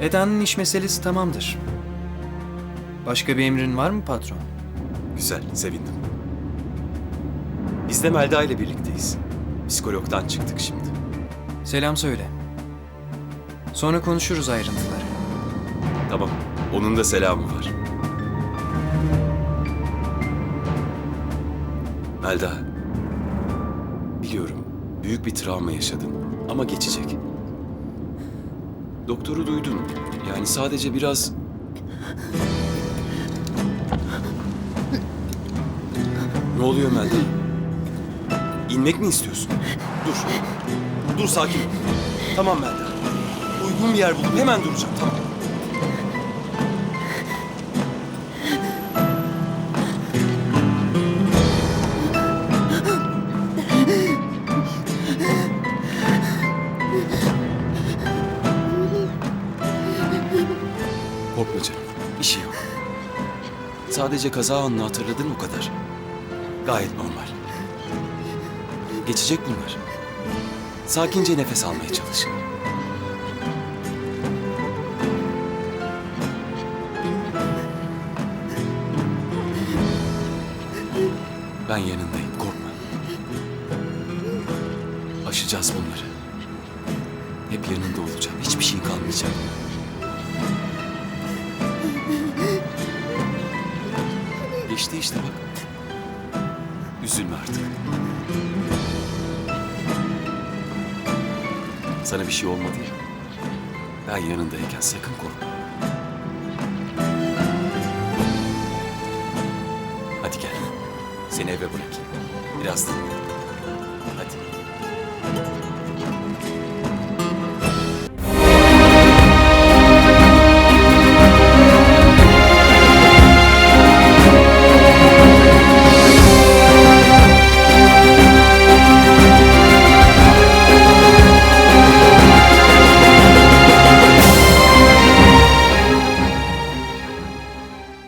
Eda'nın iş meselesi tamamdır. Başka bir emrin var mı patron? Güzel, sevindim. Biz de Melda ile birlikteyiz. Psikologdan çıktık şimdi. Selam söyle. Sonra konuşuruz ayrıntıları. Tamam, onun da selamı var. Melda, biliyorum büyük bir travma yaşadın ama geçecek. Doktoru duydun. Yani sadece biraz... Ne oluyor Melda? İnmek mi istiyorsun? Dur. Dur sakin. Tamam Melda. Uygun bir yer bulup hemen duracağım. Tamam. Korkma canım. Bir şey yok. Sadece kaza anını hatırladın o kadar. Gayet normal. Geçecek bunlar. Sakince nefes almaya çalış. Ben yanındayım, korkma. Aşacağız bunları. Hep yanında olacağım. Hiçbir şey kalmayacak. Geçti işte bak. Üzülme artık. Sana bir şey olmadı ya. Ben yanındayken sakın korkma. Hadi gel. Seni eve bırakayım. Biraz dinlen. Hadi.